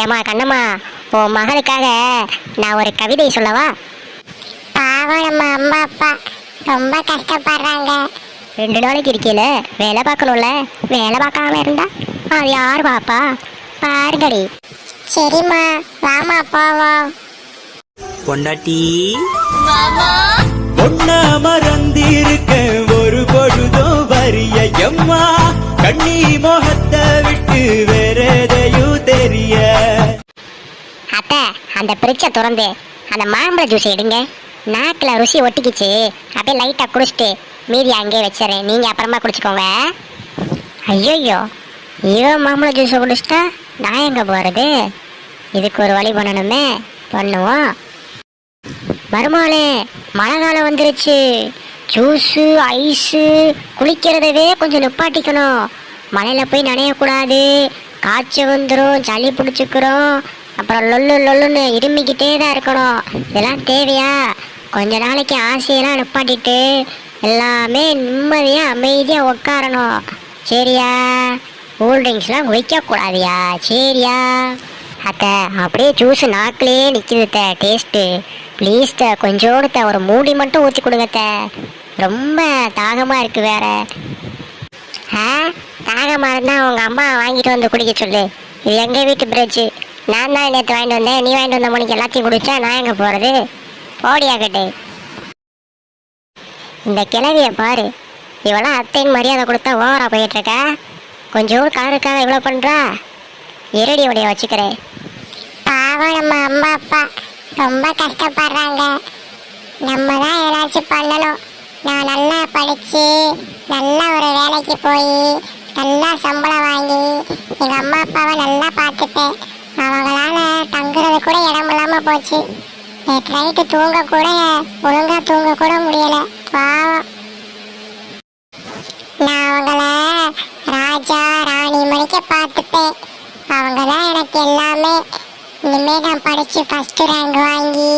ஏமா கண்ணம்மா உன் மகளுக்காக நான் ஒரு கவிதை சொல்லவா? பாவம் நம்ம அம்மா அப்பா. ரொம்ப கஷ்டப்படுறாங்க. ரெண்டு நாளைக்கு இருக்கீல வேலை பார்க்கணும்ல? வேலை பார்க்காம இருந்தா? அது யார் பாப்பா? பாருங்கடி. சரிம்மா வாமா போவோம். பொண்டாட்டி. ஒன்னா மறந்திருக்க ஒரு பொழுதும் வரிய எம்மா? கண்ணி மோகத்தை விட்டு அத்தை அந்த பிரிட்சை திறந்து அந்த மாம்பழ ஜூஸ் எடுங்க. நாக்கில் ருசி ஒட்டிக்கிச்சு. அப்படியே லைட்டாக குடிச்சிட்டு மீதி அங்கேயே வச்சிடறேன். நீங்கள் அப்புறமா குடிச்சுக்கோங்க. ஐயோ இவன் மாம்பழ ஜூஸை குடிச்சிட்டா நான் எங்கே போகிறது இதுக்கு ஒரு வழி பண்ணணுமே. பண்ணுவோம். வருமானே மழை காலம் வந்துருச்சு. ஜூஸு ஐஸு குளிக்கிறதவே கொஞ்சம் நிப்பாட்டிக்கணும். மழையில் போய் நனையக்கூடாது. காய்ச்சல் வந்துடும் சளி பிடிச்சிக்கிறோம். அப்புறம் லொல்லு லொல்லுன்னு இருமிக்கிட்டே தான் இருக்கணும். இதெல்லாம் தேவையா? கொஞ்ச நாளைக்கு ஆசையெல்லாம் நிப்பாட்டிட்டு எல்லாமே நிம்மதியாக அமைதியாக உட்காரணும் சரியா? கூல் ட்ரிங்க்ஸ்லாம் குடிக்கக்கூடாதியா? சரியா? அத்தை அப்படியே ஜூஸ் நாக்கிலே நிற்கிதுத்த டேஸ்ட்டு ப்ளீஸ் த ஒரு மூடி மட்டும் ஊற்றி கொடுங்கத்த ரொம்ப தாகமாக இருக்குது வேற. ஆ? தாகமாக இருந்தால் உங்கள் அம்மா வாங்கிட்டு வந்து குடிக்க சொல்லு. இது எங்கள் வீட்டு பிரிட்ஜு நான் தான் நேற்று வாங்கிட்டு வந்தேன். நீ வாங்கிட்டு வந்த மணிக்கு எல்லாத்தையும் குடிச்சா நான் எங்கே போகிறது போடியா கட்டு இந்த கிளவியை பாரு. இவளாம் அத்தையின் மரியாதை கொடுத்தா ஓவரா போயிட்டுருக்கா? கொஞ்சம் கொஞ்சோடு இவ்வளோ பண்ணுறா இரடி உடைய வச்சுக்கிறேன். பாவம் நம்ம அம்மா அப்பா. ரொம்ப கஷ்டப்படுறாங்க. நம்ம தான் ஏதாச்சும் பண்ணணும். நான் நல்லா படித்து நல்ல ஒரு வேலைக்கு போய் நல்லா சம்பளம் வாங்கி எங்கள் அம்மா அப்பாவை நல்லா பார்த்துப்பேன். அவங்களால தங்குறது கூட இடம் இல்லாமல் போச்சு. நேற்று நைட்டு தூங்க கூட ஒழுங்காக தூங்க கூட முடியலை. பாவம். நான் அவங்கள ராஜா ராணி மணிக்க பார்த்துப்பேன். அவங்க தான் எனக்கு எல்லாமே இனிமே நான் படித்து ஃபஸ்ட்டு ரேங்க் வாங்கி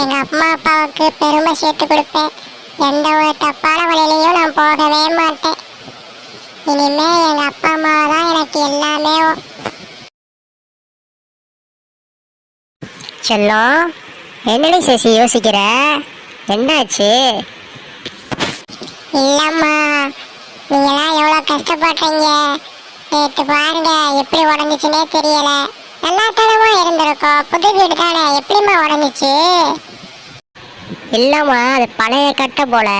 எங்கள் அம்மா அப்பாவுக்கு பெருமை சேர்த்து கொடுப்பேன். எந்த ஒரு தப்பான வழியிலையும் நான் போகவே மாட்டேன். இனிமே எங்கள் அப்பா அம்மா தான் எனக்கு எல்லாமே செல்லம். என்னடி சசி யோசிக்கிற? என்னாச்சு? இல்லைம்மா நீங்களாம் எவ்வளோ கஷ்டப்படுறீங்க? நேற்று பாருங்க எப்படி உடஞ்சிச்சுனே தெரியல. நல்லா தனமா இருந்திருக்கோம் புது வீடு தானே எப்படிம்மா உடஞ்சிச்சு? இல்லைம்மா அது பழைய கட்டை போல.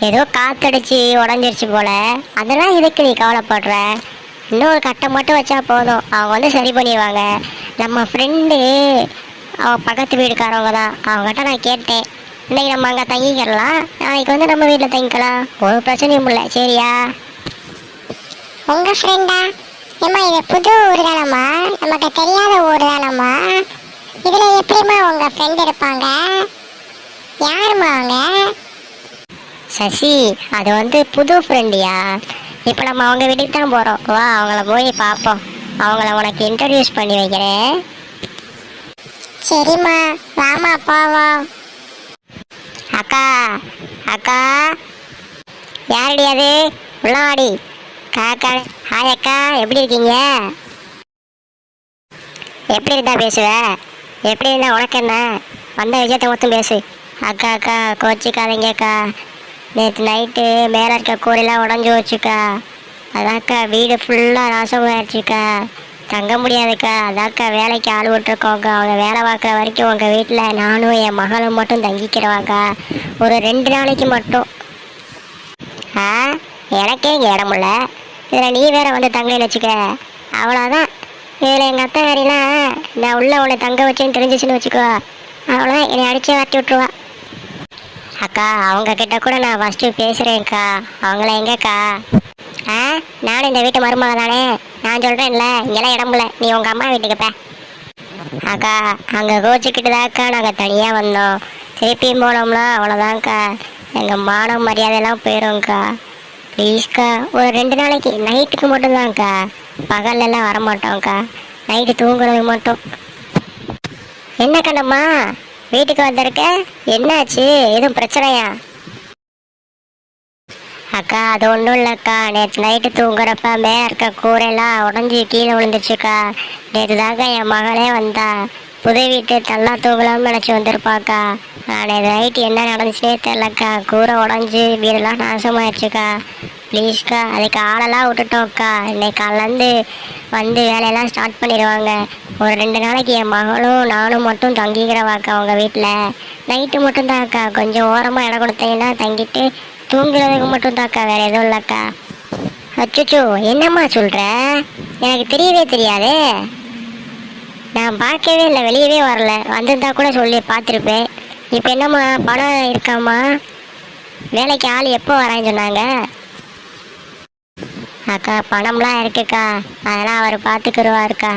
ஏதோ காத்தடிச்சு உடஞ்சிருச்சு போல. அதெல்லாம் இதுக்கு நீ கவலைப்படுற? இன்னொரு கட்டை மட்டும் வச்சா போதும். அவங்க வந்து சரி பண்ணிடுவாங்க. நம்ம ஃப்ரெண்டு அவன் பக்கத்து வீட்டுக்காரவங்க தான். அவங்ககிட்ட நான் கேட்டேன். இன்னைக்கு நம்ம அங்கே தங்கிக்கிறலாம் நாளைக்கு வந்து நம்ம வீட்டில் தங்கிக்கலாம். ஒரு பிரச்சனையும் இல்லை. சரியா? உங்க ஃப்ரெண்டா ஏம்மா இது புது ஊர் தானம்மா? நமக்கு தெரியாத ஊர் தானம்மா? இதுல எப்படிம்மா உங்க ஃப்ரெண்ட் இருப்பாங்க? யாரும்மா அவங்க? சசி அது வந்து புது ஃப்ரெண்டியா இப்போ நம்ம அவங்க வீட்டுக்கு தான் போகிறோம் வா அவங்கள போய் பார்ப்போம். அவங்கள உனக்கு இன்ட்ரடியூஸ் பண்ணி வைக்கிறேன். சரிம்மா வாமா போவோம். அக்கா அக்கா. யாரடி அது? உள்ளாடி காக்கா ஹாய் அக்கா. எப்படி இருக்கீங்க? எப்படி இருந்தா பேசுவ? எப்படி இருந்தா உனக்கு என்ன? வந்த விஷயத்தை மட்டும் பேசு. அக்கா அக்கா கோச்சிக்காதீங்க அக்கா. நேற்று நைட்டு மேலே இருக்க கூரையெல்லாம் உடஞ்சி வச்சுக்கா அதாக்கா வீடு ஃபுல்லாக நாசமாயிடுச்சுக்கா தங்க முடியாதுக்கா. அதான்க்கா வேலைக்கு ஆள் விட்டுருக்கோங்க அவங்க வேலை பார்க்குற வரைக்கும் உங்கள் வீட்டில் நானும் என் மகளும் மட்டும் தங்கிக்கிறவாக்கா ஒரு ரெண்டு நாளைக்கு மட்டும். ஆ? எனக்கே இங்கே இடம் இதில் நீ வேற வந்து தங்கன்னு வச்சுக்க அவ்வளோதான் இதில் எங்கள் அத்தை வேறினா நான் உள்ளே உன்னை தங்க வச்சேன்னு தெரிஞ்சிச்சுன்னு வச்சுக்கோ. அவ்வளோதான் என்னை அடித்தே வரட்டி விட்ருவா அக்கா அவங்க கிட்ட கூட நான் ஃபஸ்ட்டு பேசுகிறேன்க்கா அவங்கள எங்கக்கா? ஆ? நானும் இந்த வீட்டு மருமக தானே? நான் சொல்கிறேன்ல இங்கெல்லாம் இடம்புல நீ உங்கள் அம்மா வீட்டுக்கு பே. அக்கா அங்கே கோச்சிக்கிட்டு தான்க்கா நாங்கள் தனியாக வந்தோம். திருப்பியும் போனோம்னா அவ்வளோதான்க்கா எங்கள் மானம் மரியாதையெல்லாம் போயிடும்க்கா ப்ளீஸ்க்கா ஒரு ரெண்டு நாளைக்கு நைட்டுக்கு மட்டும்தான்க்கா. பகல்லெல்லாம் வரமாட்டோம்க்கா. நைட்டு தூங்குறதுக்கு மட்டும். என்ன கண்ணம்மா வீட்டுக்கு வந்திருக்க? என்னாச்சு? எதுவும் பிரச்சனையா? அக்கா அது ஒன்றும் இல்லைக்கா. நேற்று நைட்டு தூங்குறப்ப மேலே இருக்க கூரையெல்லாம் உடஞ்சி கீழே விழுந்துச்சுக்கா. நேற்று தாங்க என் மகளே வந்தா. புது வீட்டு தள்ளா தூங்கலாம்னு நினச்சி வந்திருப்பாக்கா. நான் நேற்று நைட்டு என்ன நடந்துச்சுனே தெரிலக்கா கூரை உடஞ்சி வீடெல்லாம் நாசமாயிடுச்சுக்கா ப்ளீஸ்க்கா அதுக்கு ஆளெல்லாம் விட்டுட்டோம்க்கா. இன்னைக்கு காலேருந்து வந்து வேலையெல்லாம் ஸ்டார்ட் பண்ணிடுவாங்க. ஒரு ரெண்டு நாளைக்கு என் மகளும் நானும் மட்டும் தங்கிக்கிறவாக்கா உங்கள் வீட்டில் நைட்டு மட்டும் தான்க்கா கொஞ்சம் ஓரமாக இடம் கொடுத்தீங்கன்னா தங்கிட்டு தூங்குறதுக்கு மட்டும் தான்க்கா வேறு எதுவும் இல்லைக்கா அச்சுச்சோ என்னம்மா சொல்கிற எனக்கு தெரியவே தெரியாதே. நான் பார்க்கவே இல்லை வெளியவே வரல. வந்திருந்தா கூட சொல்லி பார்த்துருப்பேன். இப்போ என்னம்மா பணம் இருக்காம்மா? வேலைக்கு ஆள் எப்போ வரேன்னு சொன்னாங்க? அக்கா பணம்லாம் இருக்குக்கா. அதெல்லாம் அவர் பார்த்துக்குருவாருக்கா.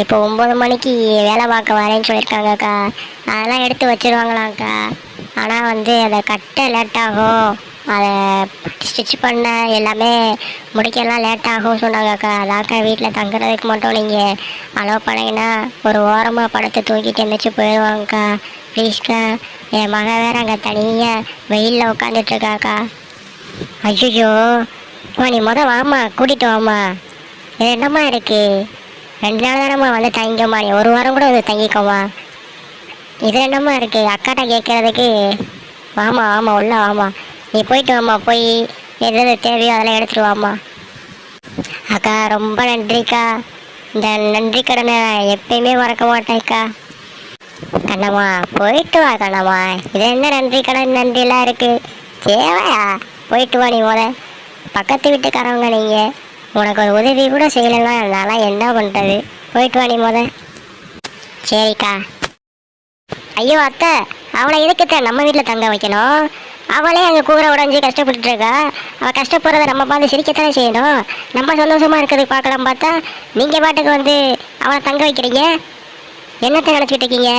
இப்போ ஒம்பது மணிக்கு வேலை பார்க்க வரேன்னு சொல்லியிருக்காங்கக்கா. அதெல்லாம் எடுத்து வச்சிருவாங்களாம்க்கா ஆனால் வந்து அதை கட்ட லேட் ஆகும். அதை ஸ்டிச் பண்ண எல்லாமே முடிக்கலாம் லேட் ஆகும் சொன்னாங்கக்கா. அதாக்கா வீட்டில் தங்குறதுக்கு மட்டும் நீங்கள் அலோவ் பண்ணீங்கன்னா ஒரு ஓரமாக படுத்து தூக்கிட்டு எந்திரிச்சு போயிடுவாங்கக்கா ப்ளீஸ்க்கா என் மகன் வேற அங்கே தனியாக வெயிலில் உட்காந்துட்டு இருக்காக்கா ஐயோ நீ முத வாம்மா கூட்டிட்டு வாம்மா. இது என்னம்மா இருக்குது ரெண்டு நாள் தானம்மா வந்து தங்கிக்கோமா நீ ஒரு வாரம் கூட வந்து தங்கிக்கோமா இது என்னம்மா இருக்கு? அக்காட்ட கேட்கறதுக்கு வாமா வாமா உள்ள வாமா நீ போயிட்டு வாமா போய் எது எது தேவையோ அதெல்லாம் எடுத்துட்டு வாம்மா. அக்கா ரொம்ப நன்றிக்கா. இந்த நன்றி கடனை எப்பயுமே மறக்க மாட்டேன்க்கா. கண்ணம்மா போயிட்டு வா கண்ணம்மா. இது என்ன நன்றி கடன்? நன்றிலாம் இருக்கு. தேவையா? போயிட்டு வா நீ முத பக்கத்து வீட்டுக்காரவங்க நீங்கள் உனக்கு ஒரு உதவி கூட செய்யலைன்னா என்னால் என்ன பண்ணுறது போயிட்டு வா நீ முத. சரிக்கா. ஐயோ அத்தை அவளை எதுக்குத்த நம்ம வீட்டில் தங்க வைக்கணும்? அவளே அங்கே கூரை உடஞ்சி கஷ்டப்பட்டுட்டு இருக்கா அவள் கஷ்டப்படுறத நம்ம பார்த்து சிரிக்கத்தானே செய்யணும்? நம்ம சந்தோஷமா இருக்கிறதுக்கு பார்க்கலாம் பார்த்தா நீங்கள் பாட்டுக்கு வந்து அவளை தங்க வைக்கிறீங்க? என்னத்தை நினச்சிட்டு இருக்கீங்க?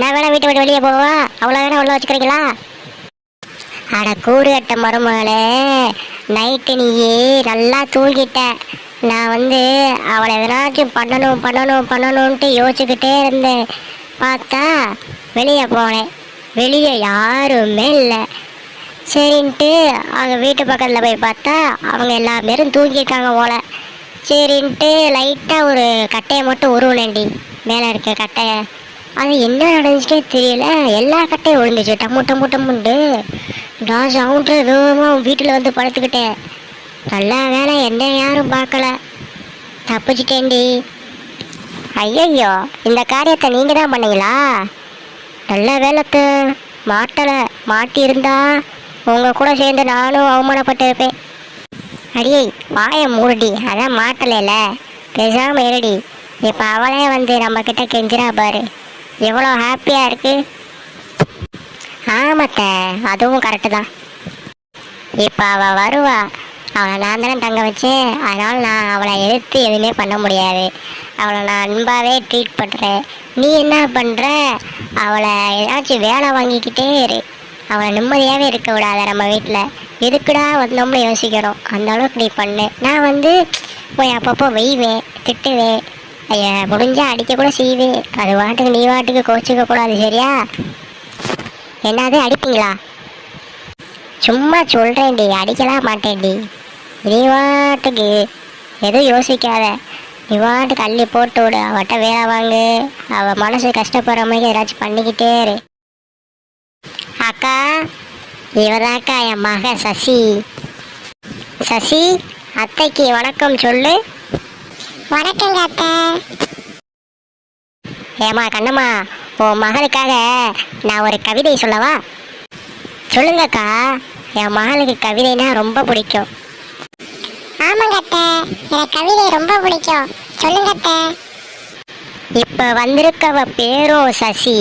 நான் வேணா வீட்டை விட்டு வெளியே போவா? அவ்வளோ வேணா உள்ள வச்சுக்கிறீங்களா? அட கூறு கட்ட மருமகளே. நைட்டு நீ நல்லா தூங்கிட்ட. நான் வந்து அவளை எதனாச்சும் பண்ணணும் பண்ணணும் பண்ணணும்ன்ட்டு யோசிச்சுக்கிட்டே இருந்தேன். பார்த்தா வெளியே போனேன். வெளியே யாருமே இல்லை. சரின்ட்டு அவங்க வீட்டு பக்கத்தில் போய் பார்த்தா அவங்க எல்லா பேரும் தூங்கியிருக்காங்க போல. சரின்ட்டு லைட்டாக ஒரு கட்டையை மட்டும் உருவினேன்டி. மேலே இருக்க கட்டையை. அது என்ன நடந்துச்சுட்டே தெரியல. எல்லா கட்டையும் விழுந்துச்சு டம்மு டம்மு டம்முண்டு நான் சவுண்டு ரூபமாக வீட்டில் வந்து படுத்துக்கிட்டேன். நல்லா வேலை என்ன யாரும் பார்க்கல. தப்பிச்சிட்டேன்டி ஐயையோ இந்த காரியத்தை நீங்கள் தான் பண்ணீங்களா? நல்ல வேலைக்கு மாட்டலை மாட்டியிருந்தா உங்கள் கூட சேர்ந்து நானும் அவமானப்பட்டிருப்பேன். அடியை வாய மூடி அதான் மாட்டலைல. பேசாமல் இருடி. இப்போ அவளே வந்து நம்மக்கிட்ட கிட்ட கெஞ்சிரா பாரு. எவ்வளோ ஹாப்பியாக இருக்குது ஆமாத்த அதுவும் கரெக்டு தான். இப்போ அவள் வருவா. அவளை நான் தானே தங்க வச்சேன். அதனால் நான் அவளை எதிர்த்து எதுவுமே பண்ண முடியாது. அவளை நான் அன்பாகவே ட்ரீட் பண்ணுறேன் நீ என்ன பண்ணுற அவளை ஏதாச்சும் வேலை வாங்கிக்கிட்டே இரு. அவளை நிம்மதியாகவே இருக்க விடாத நம்ம வீட்டில். எதுக்குடா வந்தோம்னு யோசிக்கிறோம்? அந்த அளவுக்கு நீ பண்ணு. நான் வந்து போய் அப்பப்போ வெய்வேன் திட்டுவேன். ஐயா முடிஞ்சால் அடிக்க கூட செய்வேன். அது வாட்டுக்கு நீ வாட்டுக்கு கோச்சிக்க கூடாது சரியா? என்னது அடிப்பீங்களா? சும்மா சொல்கிறேன்டி அடிக்கலாம் மாட்டேன்டி. நீ வாட்டுக்கு எதுவும் யோசிக்காத. நீ வாட்டுக்கு அள்ளி போட்டு விடு அவட்ட வேலை வாங்கு. அவள் மனசு கஷ்டப்படுற மாதிரி ஏதாச்சும் பண்ணிக்கிட்டே இரு. அக்கா இவதாக்கா என் மக சசி. சசி அத்தைக்கு வணக்கம் சொல்லு. வணக்கங்க அத்தை. ஏமா கண்ணம்மா. உன் மகளுக்காக நான் ஒரு கவிதை சொல்லவா? சொல்லுங்கக்கா. என் மகளுக்கு கவிதைனா ரொம்ப பிடிக்கும். ஆமாங்க அத்தை. எனக்கு கவிதை ரொம்ப பிடிக்கும். சொல்லுங்க அத்தை. இப்போ வந்திருக்கவ பேரும் சசி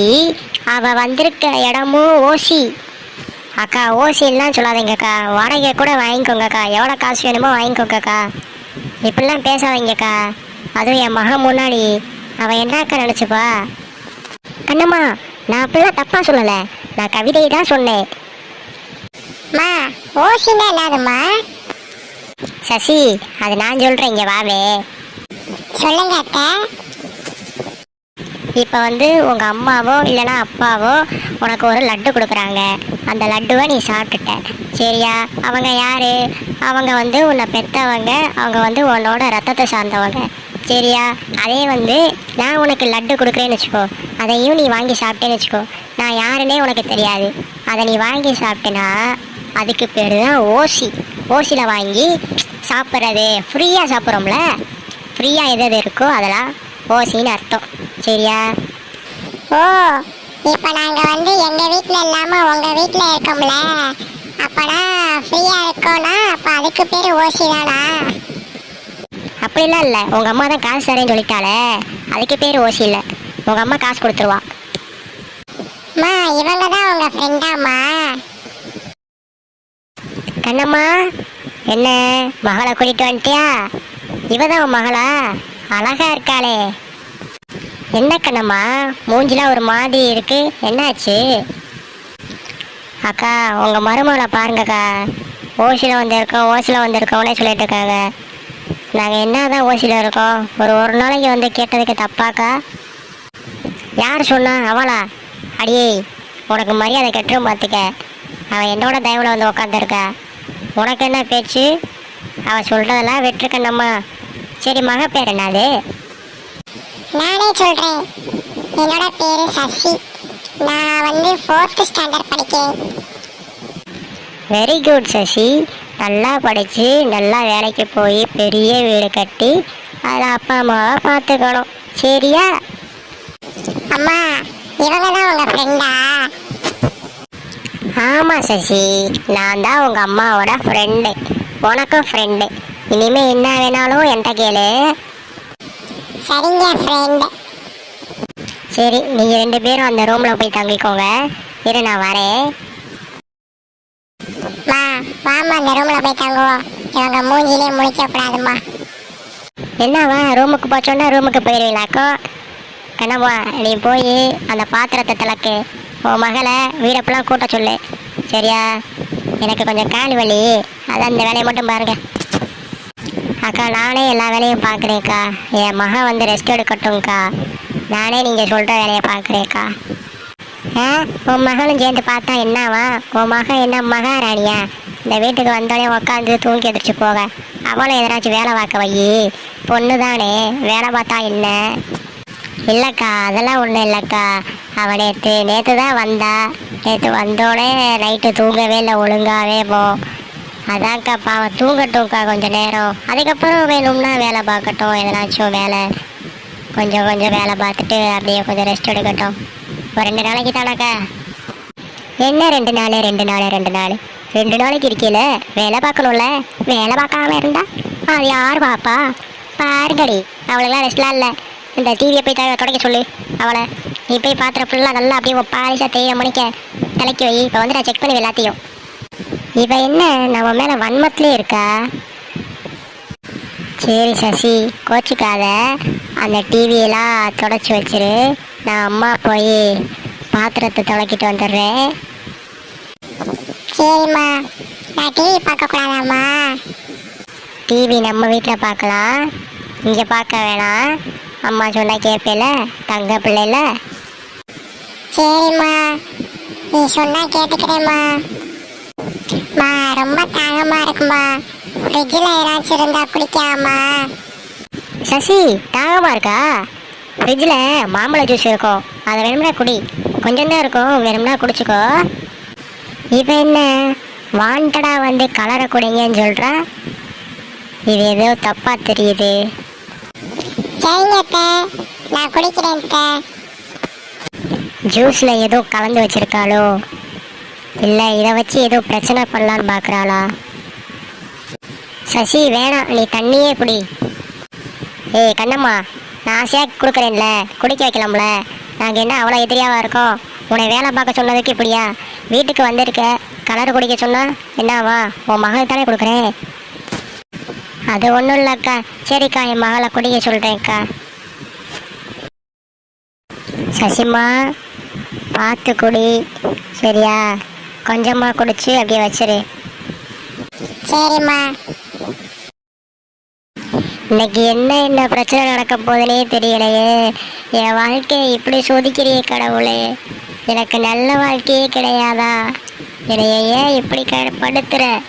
அவ வந்திருக்க இடமும் ஓசி. அக்கா ஓசின்லாம் சொல்லாதீங்கக்கா. வாடகை கூட வாங்கிக்கோங்கக்கா. எவ்வளோ காசு வேணுமோ வாங்கிக்கோங்கக்கா. இப்படிலாம் பேசாதீங்கக்கா. அதுவும் என் மகன் முன்னாடி. அவன் என்னக்கா நினச்சிப்பா? கண்ணம்மா நான் அப்படிலாம் தப்பா சொல்லலை. நான் கவிதையை தான் சொன்னேன். மா ஓசின்னா என்னதும்மா? சசி அது நான் சொல்கிறேன் இங்கே வாவே. சொல்லுங்க அத்தை. இப்போ வந்து உங்கள் அம்மாவோ இல்லைன்னா அப்பாவோ உனக்கு ஒரு லட்டு கொடுக்குறாங்க. அந்த லட்டுவை நீ சாப்பிட்டுட்ட. சரியா? அவங்க யார்? அவங்க வந்து உன்னை பெற்றவங்க அவங்க வந்து உன்னோட ரத்தத்தை சார்ந்தவங்க. சரியா? அதே வந்து நான் உனக்கு லட்டு கொடுக்குறேன்னு வச்சுக்கோ. அதையும் நீ வாங்கி சாப்பிட்டேன்னு வச்சுக்கோ. நான் யாருன்னே உனக்கு தெரியாது. அதை நீ வாங்கி சாப்பிட்டேன்னா அதுக்கு பேர் தான் ஓசி. ஓசியில் வாங்கி சாப்பிட்றது. ஃப்ரீயாக சாப்பிட்றோம்ல? ஃப்ரீயாக எது எது இருக்கோ அதெல்லாம் ஓசின்னு அர்த்தம். சரியா? ஓ இப்போ நாங்கள் வந்து எங்கள் வீட்டில் இல்லாமல் உங்கள் வீட்டில் இருக்கோம்ல. அப்போனா ஃப்ரீயாக இருக்கோன்னா அப்போ அதுக்கு பேர் ஓசி தானா? அப்படிலாம் இல்லை. உங்கள் அம்மா தான் காசு தரேன்னு சொல்லிட்டாலே அதுக்கு பேர் ஓசி இல்லை. உங்கள் அம்மா காசு கொடுத்துருவா. அம்மா இவங்க தான் உங்க ஃப்ரெண்டாம்மா கண்ணம்மா என்ன மகளை கூட்டிட்டு வந்துட்டியா? இவ தான் உன் மகளா? அழகா இருக்காளே. என்ன கண்ணம்மா மூஞ்சிலாம் ஒரு மாதிரி இருக்கு. என்னாச்சு? அக்கா உங்க மருமகளை பாருங்கக்கா. ஓசியில் வந்திருக்கோம் ஓசியில் வந்திருக்கோம்னே சொல்லிட்டு இருக்காங்க. நாங்கள் என்னதான் ஓசியில் இருக்கோம்? ஒரு ஒரு நாளைக்கு வந்து கேட்டதுக்கு தப்பாக்கா? யார் சொன்னா? அவளா? அடியே உனக்கு மரியாதை கெட்டுரும் பார்த்துக்க. அவன் என்னோட தயவுல வந்து உக்காந்துருக்கா. உனக்கு என்ன பேச்சு? அவ சொல்றதெல்லாம் வெற்றிக்கண்ணம்மா சரி மக பேர் என்னது நானே சொல்றேன். என்னோட பேரு சசி. நான் வந்து ஃபோர்த் ஸ்டாண்டர்ட் படிக்கிறேன். Very good Sasi. நல்லா படித்து நல்லா வேலைக்கு போய் பெரிய வீடு கட்டி அதில் அப்பா அம்மாவை பார்த்துக்கணும் சரியா? அம்மா இவங்க தான் உங்க ஃப்ரெண்டா ஆமாம் சசி. நான் தான் உங்கள் அம்மாவோட ஃப்ரெண்டு உனக்கும் ஃப்ரெண்டு இனிமே என்ன வேணாலும் என்கிட்ட கேளு. சரிங்க ஃப்ரெண்ட் சரி நீங்கள் ரெண்டு பேரும் அந்த ரூமில் போய் தங்கிக்கோங்க. இரு நான் வரேன். மா வாமா அந்த ரூம்ல போய் தங்குவோம். இவங்க மூஞ்சிலே முழிக்க கூடாதுமா என்னவா ரூமுக்கு போச்சோன்னா ரூமுக்கு போயிடுவீங்களாக்கோ கண்ணம்மா நீ போய் அந்த பாத்திரத்தை திளக்கு உன் மகளை வீடப்பெல்லாம் கூட்ட சொல்லு. சரியா? எனக்கு கொஞ்சம் கால் வலி. அதான் இந்த வேலையை மட்டும் பாருங்க. அக்கா நானே எல்லா வேலையும் பார்க்குறேன்க்கா. என் மகன் வந்து ரெஸ்ட் எடுக்கட்டும்க்கா. நானே நீங்கள் சொல்கிற வேலையை பார்க்குறேன்க்கா. உன் மகளும் சேர்ந்து பார்த்தா என்னவா? உன் மகன் என்ன மகாராணியா? இந்த வீட்டுக்கு வந்தோடனே உட்காந்து தூங்கி எதிர்த்து போக. அவளும் எதனாச்சும் வேலை பார்க்க வை. பொண்ணு தானே வேலை பார்த்தா என்ன? இல்லைக்கா அதெல்லாம் ஒன்றும் இல்லைக்கா. அவள் நேற்று நேற்று தான் வந்தா. நேற்று வந்தோடனே நைட்டு தூங்கவே இல்லை ஒழுங்காவே போ. அதான்க்கா பாவம் தூங்கட்டும்க்கா கொஞ்சம் நேரம். அதுக்கப்புறம் வேணும்னா வேலை பார்க்கட்டும் எதனாச்சும் வேலை. கொஞ்சம் கொஞ்சம் வேலை பார்த்துட்டு அப்படியே கொஞ்சம் ரெஸ்ட் எடுக்கட்டும். ஒரு ரெண்டு நாளைக்கு தானாக்கா. என்ன ரெண்டு நாள் ரெண்டு நாள் ரெண்டு நாள்? ரெண்டு நாளைக்கு இருக்கீல வேலை பார்க்கணும்ல? வேலை பார்க்காம இருந்தா? அது யார் பாப்பா? பாருங்கடி அவளுக்குலாம் ரெஸ்ட்லாம் இல்லை. இந்த டிவியை போய் தொடக்க துடைக்க சொல்லு அவளை. நீ போய் பாத்திரம் ஃபுல்லாக நல்லா அப்படியே பாலிஷாக தேய மணிக்க தலைக்கி வை. இப்போ வந்து நான் செக் பண்ணி எல்லாத்தையும். இவ என்ன நம்ம மேலே வன்மத்துலேயே இருக்கா? சரி சசி கோச்சிக்காத. அந்த டிவியெல்லாம் தொடச்சி வச்சிரு. நான் அம்மா போய் பாத்திரத்தை துளக்கிட்டு வந்துடுறேன். சரிம்மா. நான் டிவி பார்க்க கூடாதாம்மா? டிவி நம்ம வீட்டில் பார்க்கலாம். இங்கே பார்க்க வேணாம். அம்மா சொன்னா கேட்பேல தங்க பிள்ளைல. சரிம்மா. நீ சொன்னா கேட்டுக்கிறேம்மா. மா ரொம்ப தாகமா இருக்குமா ஃப்ரிட்ஜில் ஏதாச்சும் இருந்தா குடிக்காமா சசி தாகமாக இருக்கா? ஃப்ரிட்ஜில் மாம்பழ ஜூஸ் இருக்கும். அதை வேணும்னா குடி. கொஞ்சம் தான் இருக்கும். வேணும்னா குடிச்சுக்கோ. இப்போ என்ன? வாண்டடாக வந்து கலரை குடிங்கன்னு சொல்கிறா இது ஏதோ தப்பாக தெரியுது. சரிங்க நான் குடிக்கிறேன் ஜூஸில் ஏதோ கலந்து வச்சிருக்காளோ? இல்லை இதை வச்சு ஏதோ பிரச்சனை பண்ணலான்னு பார்க்குறாளா சசி வேணாம். நீ தண்ணியே குடி. ஏய் கண்ணம்மா. நான் ஆசையாக கொடுக்குறேன்ல குடிக்க வைக்கலாம்ல. நாங்கள் என்ன அவ்வளோ எதிரியாவாக இருக்கோம்? உன்னை வேலை பார்க்க சொன்னதுக்கு இப்படியா? வீட்டுக்கு வந்திருக்க கலர் குடிக்க சொன்னால் என்னவா? உன் மகளுக்கு தானே கொடுக்குறேன். அது ஒன்றும் இல்லைக்கா சரிக்கா என் மகளை குடிக்க சொல்கிறேன்க்கா சசிமா பார்த்து குடி. சரியா? கொஞ்சமாக குடிச்சு அப்படியே வச்சிரு. சரிம்மா. இன்னைக்கு என்ன என்ன பிரச்சனை நடக்க போகுதுனே தெரியலையே. என் வாழ்க்கையை இப்படி சோதிக்கிறியே கடவுளே. எனக்கு நல்ல வாழ்க்கையே கிடையாதா? என்னைய ஏன் இப்படி க- படுத்துற?